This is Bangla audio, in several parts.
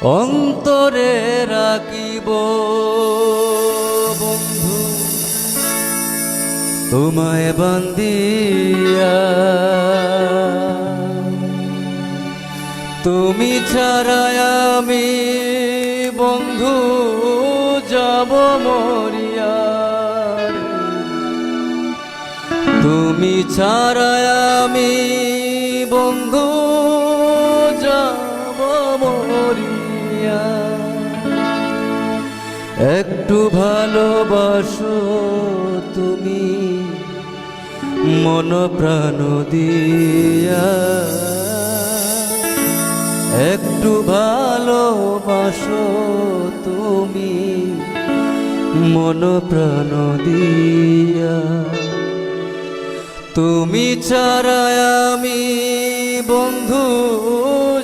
অন্তরে রাখিব। বন্ধু, তোমায় বান্দিয়া তুমি ছাড়াই আমি বন্ধু, যাব মরিয়া। তুমি ছাড়াই আমি বন্ধু একটু ভালোবাসো তুমি। মন প্রাণ দিয়া। একটু ভালোবাসো তুমি। মন প্রাণ দিয়া। তুমি ছাড়াই আমি বন্ধু,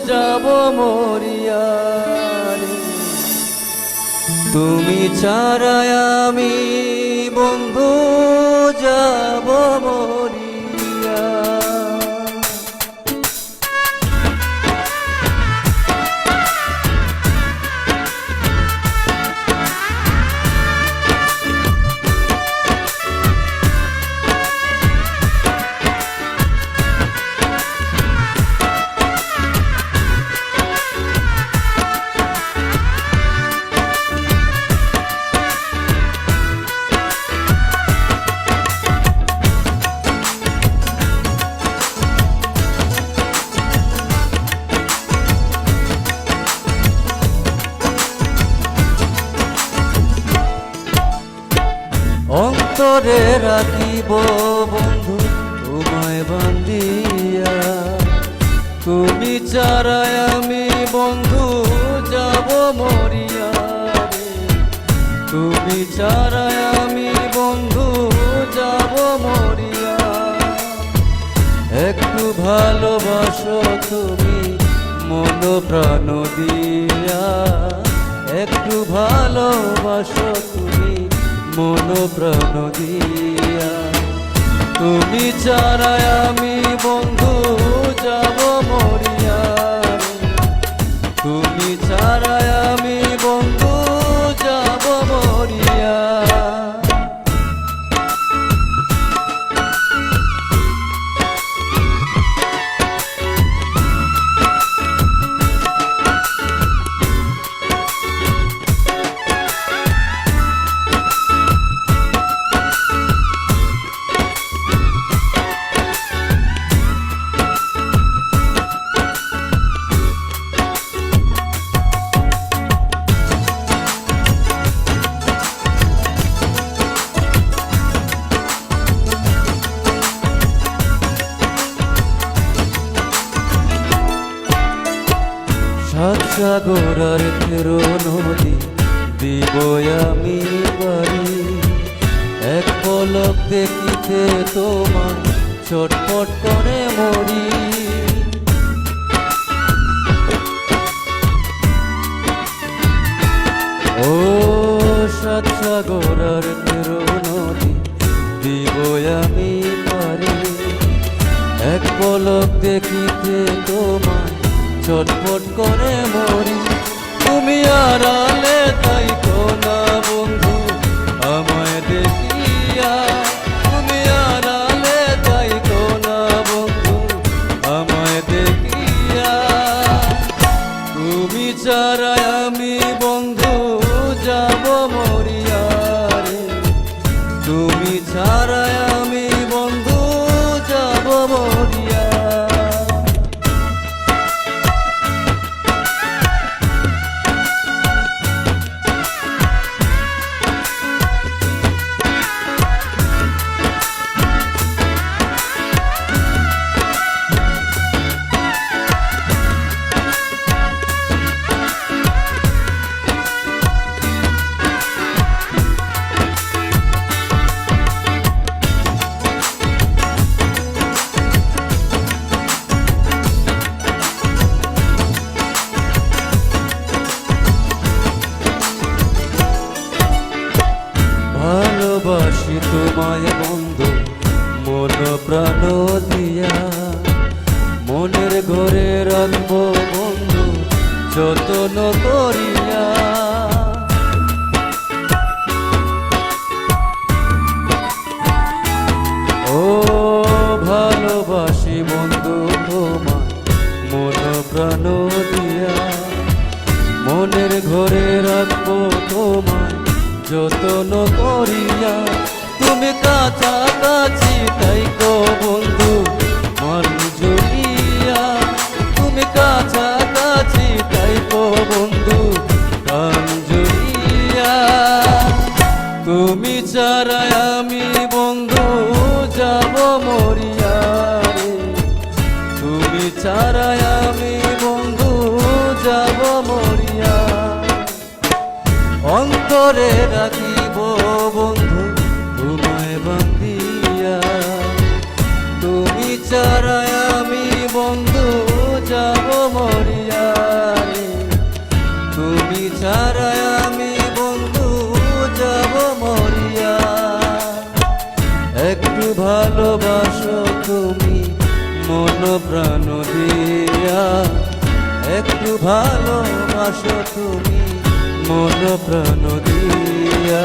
যাব মরিয়া। তুমি ছাড়ায় আমি বন্ধু যাব মরিয়া অন্তরে রাখিব বন্ধু, তোমায় বান্দিয়া তুমি চারায় আমি বন্ধু, যাব মরিয়া। তুমি চারায় আমি বন্ধু, যাব মরিয়া। একটু ভালোবাসো তুমি, মন প্রাণ দিয়া। একটু ভালোবাসো তুমি মন প্রাণ দিয়া। তুমি চারায় আমি বন্ধু যাব মরিয়া। তুমি ছাড়াই সাগর আর ফেরো নদী, দিব আমি বাড়ি। এক পলক দেখিতে তোমার ছটপট করে মরি ও সাত সাগর আর ফেরো নদী, দিব আমি পারি এক পলক দেখিতে তোমার ছটফট করে মরি। তুমি আড়ালে তাই না, বন্ধু? আমায় দেখিয়া তুমি আড়ালে তাই না, বন্ধু? আমায় দেখিয়া তুমি চারাই আমি, বন্ধু, যাব মরিয়া তুমি ছাড়াই ভালোবাসি তোমায় বন্ধু, মন প্রাণ দিয়া। মনের ঘরে রাখব বন্ধু, যতন করিয়া। ও ভালোবাসি বন্ধু তোমার মন প্রাণ দিয়া। মনের ঘরে রাখব তোমার যতন করিয়া। তুমি কাছাকাছি, তাই কো বন্ধু মন জুড়িয়া। তুমি কাছাকাছি, তাই কো বন্ধু, প্রাণ জুড়িয়া। তুমি ছাড়াই আমি বন্ধু, যাব মরিয়া তুমি ছাড়াই আমি বন্ধু, যাব মরিয়া। অন্তরে রাখিব তুমি আমি বন্ধু যাব মরিয়ারে তুমি ছাড়াই আমি বন্ধু যাব মরিয়া একটু ভালোবাসো তুমি, মন প্রাণ দিয়া। একটু ভালোবাসো তুমি, মন প্রাণ দিয়া।